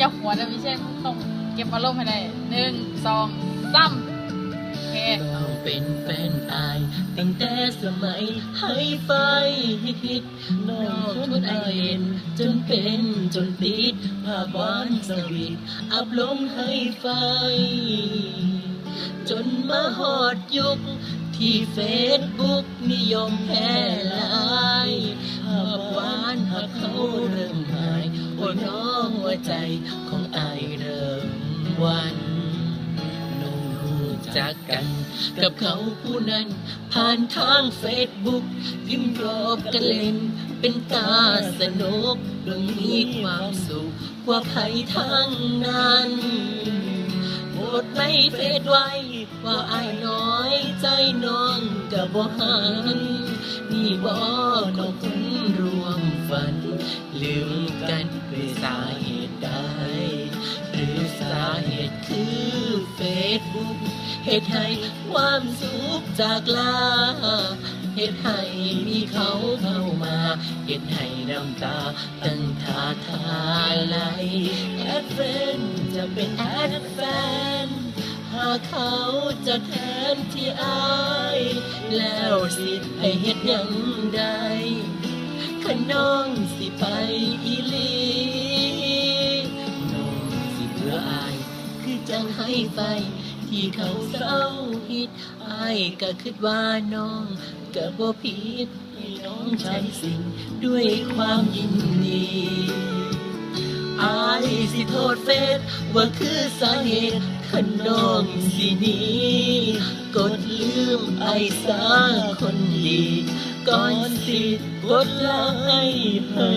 จะหัวนะพี่เช่ต้องเก็บอารมณ์ให้ได้หนึ่งสองสามโอเคเราเป็นแฟนอายตั้งแต่สมัยให้ไฟฮิตนองทุนไอเห็นจนเป็นจนติดภาพหวานสวีทอัพลงให้ไฟ จนมาหอดยุคที่เฟซบุ๊กนิยมแพร่หลายภาพหวานหักเขาเริ่มหายโอ้น้อง ใจของอายเริ่มวันน้องรู้จักกัน กับเขาผู้นั้น ผ่านทางเฟซบุ๊กพิมพ์รอบกันเล่น เป็นตาสนุกโดยมีความสุขกว่าไผทางนั้นโปรดไม่เฟดไว้ว่าอายน้อยใจน้อง กับบ่หันนี่บ่น้องคนรวมฝัน ลืมกันด้วยสาเหตุใดหรือสาเหตุคือเฟซบุ๊กเหตุให้ความสุขจากลาเหตุให้มีเขาเข้ามาเหตุให้น้ำตาตั้งท่าทาไหลแอดเฟนจะเป็นแอดแฟน หากเขาจะแทนที่อาย แล้วสิให้เฮ็ดยังได้ขน้องสิไปอีลีน้องสิเพื่ออาย คือจังให้ไป ที่เขาเศร้าฮิตอายก็คิดว่าน้องก็บ่ผิดให้น้องใช้สิ่งด้วยความยินดีอายสิโทษเฟซว่าคือสาเหตุขนองสินี้ กดลืมไอ้สาคนดี ก่อนสิกดไลค์ให้